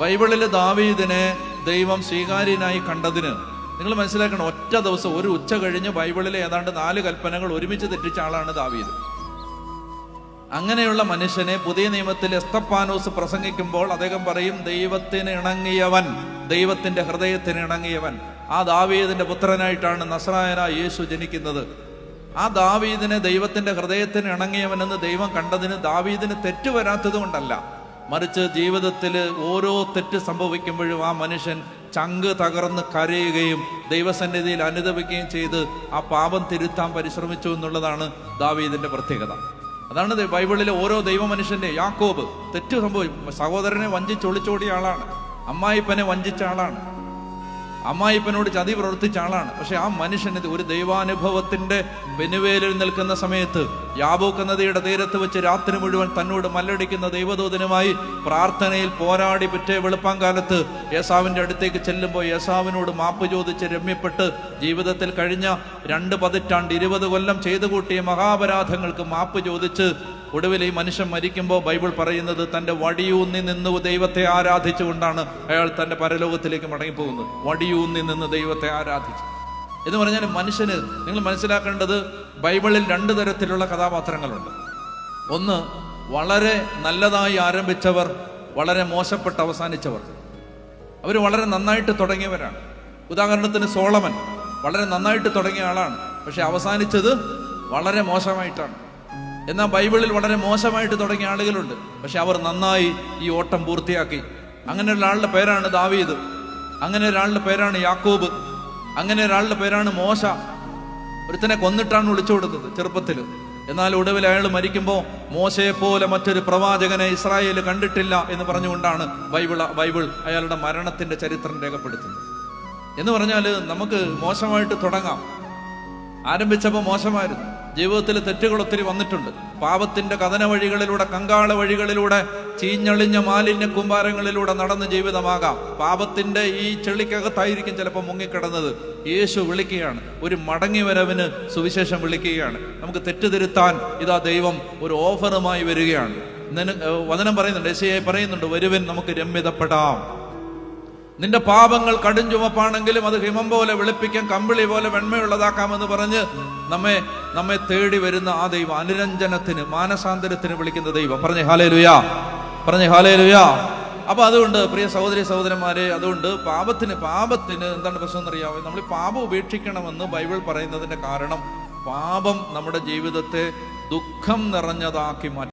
ബൈബിളിൽ ദാവീദിനെ ദൈവം സ്വീകാര്യനായി കണ്ടതിന്. നിങ്ങൾ മനസ്സിലാക്കണം ഒറ്റ ദിവസം ഒരു ഉച്ച കഴിഞ്ഞ് ബൈബിളിലെ ഏതാണ്ട് നാല് കൽപ്പനകൾ ഒരുമിച്ച് തെറ്റിച്ച ആളാണ് ദാവീദ്. അങ്ങനെയുള്ള മനുഷ്യനെ പുതിയ നിയമത്തിൽ എസ്തപ്പാനോസ് പ്രസംഗിക്കുമ്പോൾ അദ്ദേഹം പറയും ദൈവത്തിന് ഇണങ്ങിയവൻ ദൈവത്തിന്റെ ഹൃദയത്തിന് ഇണങ്ങിയവൻ. ആ ദാവീദിന്റെ പുത്രനായിട്ടാണ് നസ്രായന യേശു ജനിക്കുന്നത്. ആ ദാവീദിനെ ദൈവത്തിന്റെ ഹൃദയത്തിന് ഇണങ്ങിയവൻ എന്ന് ദൈവം കണ്ടതിന് ദാവീദിന് തെറ്റുവരാത്തത് കൊണ്ടല്ല മറിച്ച് ജീവിതത്തിൽ ഓരോ തെറ്റ് സംഭവിക്കുമ്പോഴും ആ മനുഷ്യൻ ചങ്ക് തകർന്ന് കരയുകയും ദൈവസന്നിധിയിൽ അനുദപിക്കുകയും ചെയ്ത് ആ പാപം തിരുത്താൻ പരിശ്രമിച്ചു എന്നുള്ളതാണ് ദാവീദിന്റെ പ്രത്യേകത. അതാണ് ബൈബിളിലെ ഓരോ ദൈവ മനുഷ്യന്റെ യാക്കോബ് തെറ്റ് സംഭവിക്കും സഹോദരനെ വഞ്ചിച്ചൊളിച്ചോടിയ ആളാണ്. അമ്മായിപ്പനെ വഞ്ചിച്ച ആളാണ്. അമ്മായിപ്പനോട് ചതി പ്രവർത്തിച്ച ആളാണ്. പക്ഷെ ആ മനുഷ്യന് ഒരു ദൈവാനുഭവത്തിന്റെ വെനുവേലിൽ നിൽക്കുന്ന സമയത്ത് യാബോക്ക് നദിയുടെ തീരത്ത് വെച്ച് രാത്രി മുഴുവൻ തന്നോട് മല്ലടിക്കുന്ന ദൈവദൂതനുമായി പ്രാർത്ഥനയിൽ പോരാടി പിറ്റേ വെളുപ്പാങ്കാലത്ത് യേസാവിന്റെ അടുത്തേക്ക് ചെല്ലുമ്പോൾ യേസാവിനോട് മാപ്പ് ചോദിച്ച് രമ്യപ്പെട്ട് ജീവിതത്തിൽ കഴിഞ്ഞ രണ്ട് പതിറ്റാണ്ട് ഇരുപത് കൊല്ലം ചെയ്തു കൂട്ടിയ മഹാപരാധങ്ങൾക്ക് മാപ്പ് ചോദിച്ച് ഒടുവിൽ ഈ മനുഷ്യൻ മരിക്കുമ്പോൾ ബൈബിൾ പറയുന്നത് തന്റെ വടിയൂന്നി നിന്ന് ദൈവത്തെ ആരാധിച്ചുകൊണ്ടാണ് അയാൾ തന്റെ പരലോകത്തിലേക്ക് മടങ്ങിപ്പോകുന്നത്. വടിയൂന്നി നിന്ന് ദൈവത്തെ ആരാധിച്ചു. എന്ന് പറഞ്ഞാൽ മനുഷ്യന് നിങ്ങൾ മനസ്സിലാക്കേണ്ടത് ബൈബിളിൽ രണ്ട് തരത്തിലുള്ള കഥാപാത്രങ്ങളുണ്ട്. ഒന്ന് വളരെ നല്ലതായി ആരംഭിച്ചവർ വളരെ മോശപ്പെട്ട് അവസാനിച്ചവർ. അവർ വളരെ നന്നായിട്ട് തുടങ്ങിയവരാണ്. ഉദാഹരണത്തിന് സോളമൻ വളരെ നന്നായിട്ട് തുടങ്ങിയ ആളാണ്. പക്ഷെ അവസാനിച്ചത് വളരെ മോശമായിട്ടാണ്. എന്നാൽ ബൈബിളിൽ വളരെ മോശമായിട്ട് തുടങ്ങിയ ആളുകളുണ്ട്. പക്ഷെ അവർ നന്നായി ഈ ഓട്ടം പൂർത്തിയാക്കി. അങ്ങനെ ഒരാളുടെ പേരാണ് ദാവീദ്. അങ്ങനെ ഒരാളുടെ പേരാണ് യാക്കോബ്. അങ്ങനെ ഒരാളുടെ പേരാണ് മോശ. ഒരുത്തനെ കൊന്നിട്ടാണ് വിളിച്ചു കൊടുത്തത് ചെറുപ്പത്തിൽ എന്നാൽ ഒടുവിൽ അയാൾ മരിക്കുമ്പോൾ മോശയെ പോലെ മറ്റൊരു പ്രവാചകനെ ഇസ്രായേൽ കണ്ടിട്ടില്ല എന്ന് പറഞ്ഞുകൊണ്ടാണ് ബൈബിൾ ബൈബിൾ അയാളുടെ മരണത്തിന്റെ ചരിത്രം രേഖപ്പെടുത്തുന്നത്. എന്ന് പറഞ്ഞാൽ നമുക്ക് മോശമായിട്ട് തുടങ്ങാം. ആരംഭിച്ചപ്പോൾ മോശമായിരുന്നു. ജീവിതത്തിൽ തെറ്റുകൾ ഒത്തിരി വന്നിട്ടുണ്ട്. പാപത്തിന്റെ കഥന വഴികളിലൂടെ കങ്കാള വഴികളിലൂടെ ചീഞ്ഞളിഞ്ഞ മാലിന്യ കുമ്പാരങ്ങളിലൂടെ നടന്ന് ജീവിതമാകാം. പാപത്തിന്റെ ഈ ചെളിക്കകത്തായിരിക്കും ചിലപ്പോൾ മുങ്ങിക്കിടന്നത്. യേശു വിളിക്കുകയാണ്. ഒരു മടങ്ങി വരവിന് സുവിശേഷം വിളിക്കുകയാണ്. നമുക്ക് തെറ്റുതിരുത്താൻ ഇതാ ദൈവം ഒരു ഓഫറുമായി വരികയാണ്. വചനം പറയുന്നുണ്ട്. എസ് പറയുന്നുണ്ട് വരുവൻ നമുക്ക് രമ്യതപ്പെടാം. നിന്റെ പാപങ്ങൾ കടും ചുമപ്പാണെങ്കിലും അത് ഹിമം പോലെ വെളുപ്പിക്കാൻ കമ്പിളി പോലെ വെണ്മയുള്ളതാക്കാമെന്ന് പറഞ്ഞ് നമ്മെ നമ്മെ തേടി വരുന്ന ആ ദൈവം. അനുരഞ്ജനത്തിന് മാനസാന്തരത്തിന് വിളിക്കുന്ന ദൈവം. പറഞ്ഞേ ഹാലേ ലുയാ പറഞ്ഞേ ഹാലേ ലുയാ അപ്പൊ അതുകൊണ്ട് പ്രിയ സഹോദരി സഹോദരന്മാരെ അതുകൊണ്ട് പാപത്തിന് പാപത്തിന് എന്താണ് പ്രശ്നം എന്നറിയാമോ നമ്മൾ പാപം ഉപേക്ഷിക്കണമെന്ന് ബൈബിൾ പറയുന്നതിന്റെ കാരണം പാപം നമ്മുടെ ജീവിതത്തെ ദുഃഖം നിറഞ്ഞതാക്കി മാറ്റും.